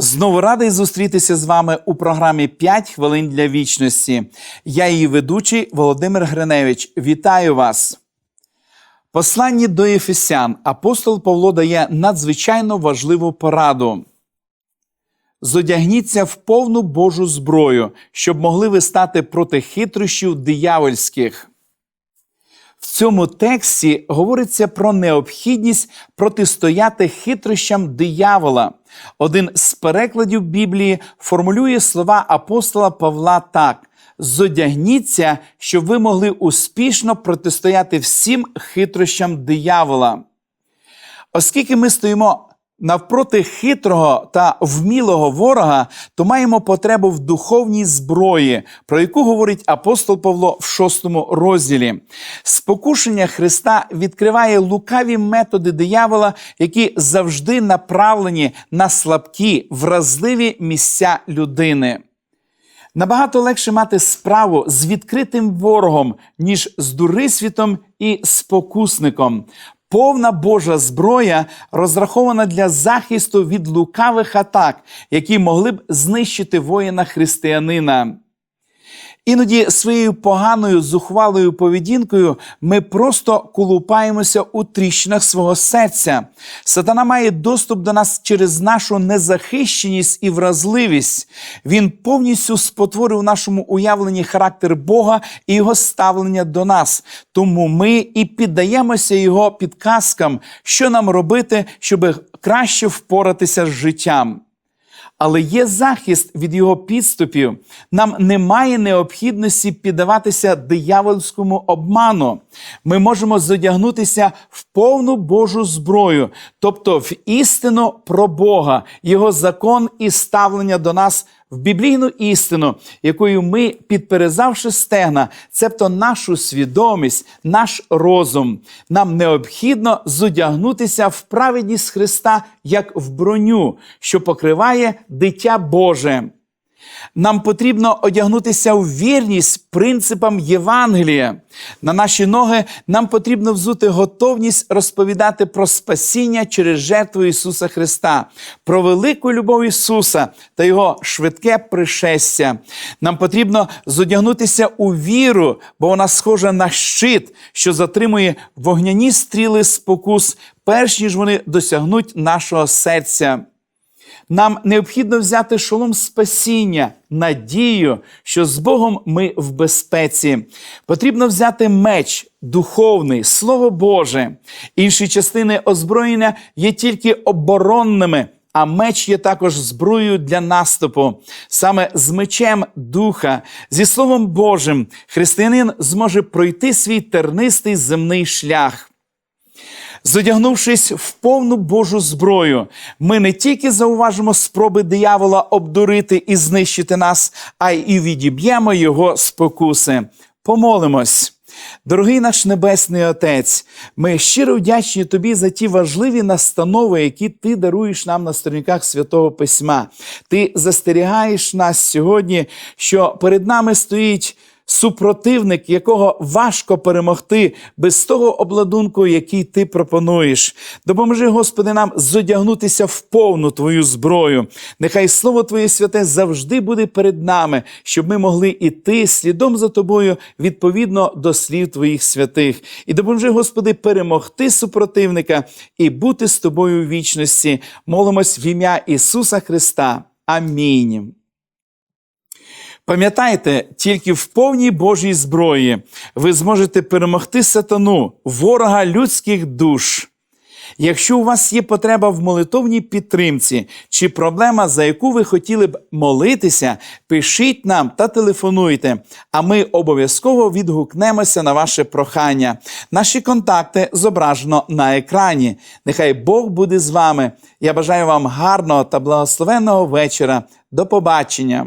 Знову радий зустрітися з вами у програмі «5 хвилин для вічності. Я її ведучий Володимир Гриневич. Вітаю вас. Посланні до Єфесян апостол Павло дає надзвичайно важливу пораду. Зодягніться в повну Божу зброю, щоб могли ви стати проти хитрощів диявольських. Цьому тексті говориться про необхідність протистояти хитрощам диявола. Один з перекладів Біблії формулює слова апостола Павла так: зодягніться, щоб ви могли успішно протистояти всім хитрощам диявола. Оскільки ми стоїмо навпроти хитрого та вмілого ворога, то маємо потребу в духовній зброї, про яку говорить апостол Павло в шостому розділі. Спокушення Христа відкриває лукаві методи диявола, які завжди направлені на слабкі, вразливі місця людини. Набагато легше мати справу з відкритим ворогом, ніж з дурисвітом і спокусником. Повна Божа зброя розрахована для захисту від лукавих атак, які могли б знищити воїна християнина. Іноді своєю поганою зухвалою поведінкою ми просто колупаємося у тріщинах свого серця. Сатана має доступ до нас через нашу незахищеність і вразливість. Він повністю спотворив в нашому уявленні характер Бога і його ставлення до нас. Тому ми і піддаємося його підказкам, що нам робити, щоб краще впоратися з життям але є захист від його підступів. Нам немає необхідності піддаватися диявольському обману. Ми можемо зодягнутися в повну Божу зброю, тобто в істину про Бога, Його закон і ставлення до нас. В біблійну істину, якою ми, підперезавши стегна, цебто нашу свідомість, наш розум, нам необхідно зодягнутися в праведність Христа як в броню, що покриває дитя Боже. Нам потрібно одягнутися в вірність принципам Євангелія. На наші ноги нам потрібно взути готовність розповідати про спасіння через жертву Ісуса Христа, про велику любов Ісуса та Його швидке пришестя. Нам потрібно зодягнутися у віру, бо вона схожа на щит, що затримує вогняні стріли спокус, перш ніж вони досягнуть нашого серця. Нам необхідно взяти шолом спасіння, надію, що з Богом ми в безпеці. Потрібно взяти меч духовний, Слово Боже. Інші частини озброєння є тільки оборонними. А меч є також зброєю для наступу. Саме з мечем духа, зі Словом Божим, християнин зможе пройти свій тернистий земний шлях. Зодягнувшись в повну Божу зброю, ми не тільки зауважимо спроби диявола обдурити і знищити нас, а й відіб'ємо його спокуси. Помолимось. Дорогий наш Небесний Отець, ми щиро вдячні Тобі за ті важливі настанови, які Ти даруєш нам на сторінках Святого Письма. Ти застерігаєш нас сьогодні, що перед нами стоїть супротивник, якого важко перемогти без того обладунку, який ти пропонуєш. Допоможи, Господи, нам зодягнутися в повну Твою зброю. Нехай Слово Твоє святе завжди буде перед нами, щоб ми могли іти слідом за Тобою відповідно до слів Твоїх святих. І допоможи, Господи, перемогти супротивника і бути з тобою в вічності. Молимось в ім'я Ісуса Христа. Амінь. Пам'ятайте, тільки в повній Божій зброї ви зможете перемогти сатану, ворога людських душ. Якщо у вас є потреба в молитовній підтримці чи проблема, за яку ви хотіли б молитися, пишіть нам та телефонуйте, а ми обов'язково відгукнемося на ваше прохання. Наші контакти зображено на екрані. Нехай Бог буде з вами. Я бажаю вам гарного та благословенного вечора. До побачення!